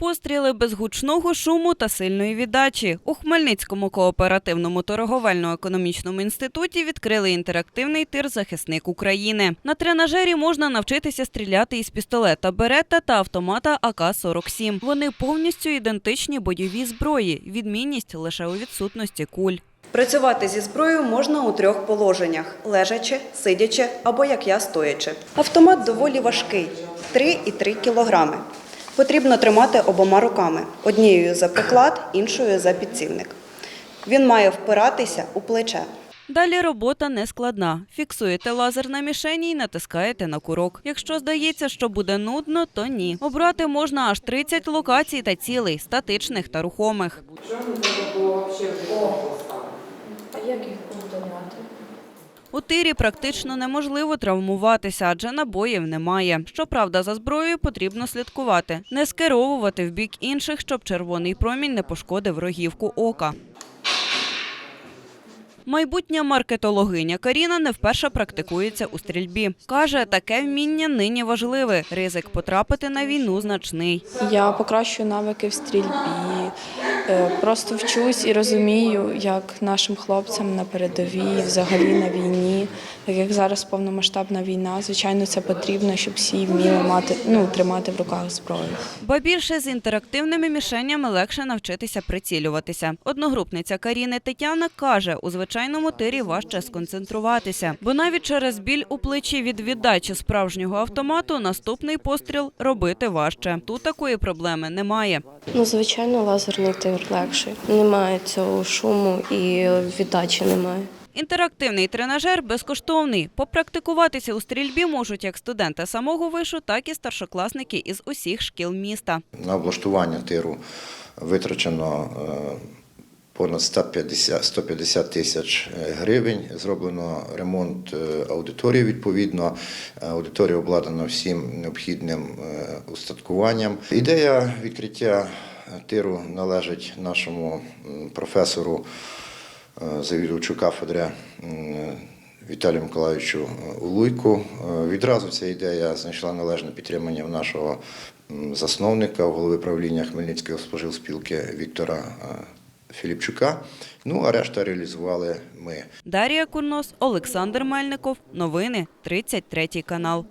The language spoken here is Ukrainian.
Постріли без гучного шуму та сильної віддачі. У Хмельницькому кооперативному торговельно-економічному інституті відкрили інтерактивний тир Захисник України. На тренажері можна навчитися стріляти із пістолета Беретта та автомата АК-47. Вони повністю ідентичні бойовій зброї. Відмінність лише у відсутності куль. Працювати зі зброєю можна у трьох положеннях: лежачи, сидячи або як я стоячи. Автомат доволі важкий 3,3 кілограми. Потрібно тримати обома руками: однією за приклад, іншою за підцівник. Він має впиратися у плече. Далі робота не складна. Фіксуєте лазер на мішені і натискаєте на курок. Якщо здається, що буде нудно, то ні. Обрати можна аж 30 локацій та цілей, статичних та рухомих. А як їх повдоняти? У тирі практично неможливо травмуватися, адже набоїв немає. Щоправда, за зброєю потрібно слідкувати, не скеровувати в бік інших, щоб червоний промінь не пошкодив рогівку ока. Майбутня маркетологиня Каріна не вперше практикується у стрільбі. Каже, таке вміння нині важливе. Ризик потрапити на війну значний. Я покращую навики в стрільбі, просто вчусь і розумію, як нашим хлопцям на передовій, взагалі на війні, так як зараз повномасштабна війна, звичайно, це потрібно, щоб всі вміли мати, ну, тримати в руках зброю. Ба більше з інтерактивними мішенями легше навчитися прицілюватися. Одногрупниця Каріни Тетяна каже, у звичайному тирі важче сконцентруватися, бо навіть через біль у плечі від віддачі справжнього автомату наступний постріл робити важче. Тут такої проблеми немає. Ну, звичайно, лазерний тир легший. Немає цього шуму і віддачі немає. Інтерактивний тренажер безкоштовний. Попрактикуватися у стрільбі можуть як студенти самого вишу, так і старшокласники із усіх шкіл міста. На облаштування тиру витрачено е, понад 150, 150 тисяч е, гривень. Зроблено ремонт е, аудиторії відповідно. Аудиторія обладнана всім необхідним устаткуванням. Ідея відкриття тиру належить нашому професору е, завідувачу кафедри Віталію Миколаївичу Улуйку. Е, Відразу ця ідея знайшла належне підтримання в нашого засновника, голови правління Хмельницької споживспілки Віктора е, Філіпчука. Ну а решта реалізували ми. Дарія Курнос, Олександр Мельников. Новини 33 канал.